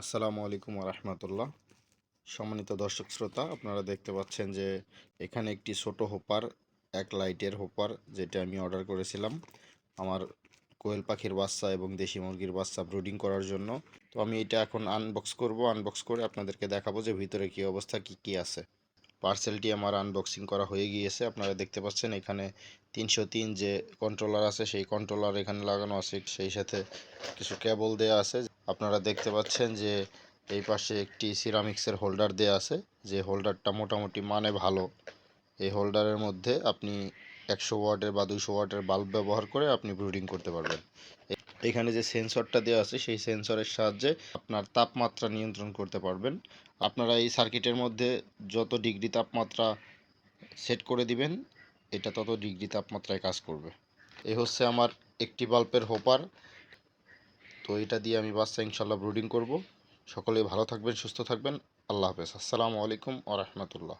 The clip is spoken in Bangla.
আসসালামু আলাইকুম রহমতুল্লাহ সম্মানিত দর্শক শ্রোতা, আপনারা দেখতে পাচ্ছেন যে এখানে একটি ছোট হোপার, এক লাইটের হোপার যেটা আমি অর্ডার করেছিলাম আমার কোয়েল পাখির বাচ্চা এবং দেশি মুরগির বাচ্চা ব্রুডিং করার জন্য। তো আমি এটা এখন আনবক্স করব। আনবক্স করে আপনাদেরকে দেখাবো যে ভিতরে কী অবস্থা, কি কি আছে। পার্সেলটি আমার আনবক্সিং করা হয়ে গিয়েছে। আপনারা দেখতে পাচ্ছেন এখানে তিনশো তিন যে কন্ট্রোলার আছে, সেই কন্ট্রোলার এখানে লাগানো আছে। সেই সাথে কিছু কেবল দেওয়া আছে। আপনারা দেখতে পাচ্ছেন যে এই পাশে একটি সিরামিক্সের হোল্ডার দেওয়া আছে। যে হোল্ডারটা মোটামুটি মানে ভালো। এই হোল্ডারের মধ্যে আপনি একশো ওয়াটের বা দুশো ওয়াটের বাল্ব ব্যবহার করে আপনি ব্রুডিং করতে পারবেন। এখানে যে সেন্সরটা দেওয়া আছে, সেই সেন্সরের সাহায্যে আপনার তাপমাত্রা নিয়ন্ত্রণ করতে পারবেন। আপনারা এই সার্কিটের মধ্যে যত ডিগ্রি তাপমাত্রা সেট করে দিবেন, এটা তত ডিগ্রি তাপমাত্রায় কাজ করবে। এই হচ্ছে আমার একটি বাল্বের হোপার তো এটা দিয়ে আমি বাচ্চা ইনশাল্লাহ ব্রুডিং করব। সকলে ভালো থাকবেন, সুস্থ থাকবেন। আল্লাহ হাফেজ। আসসালামু আলাইকুম আ রহমতুল্লাহ।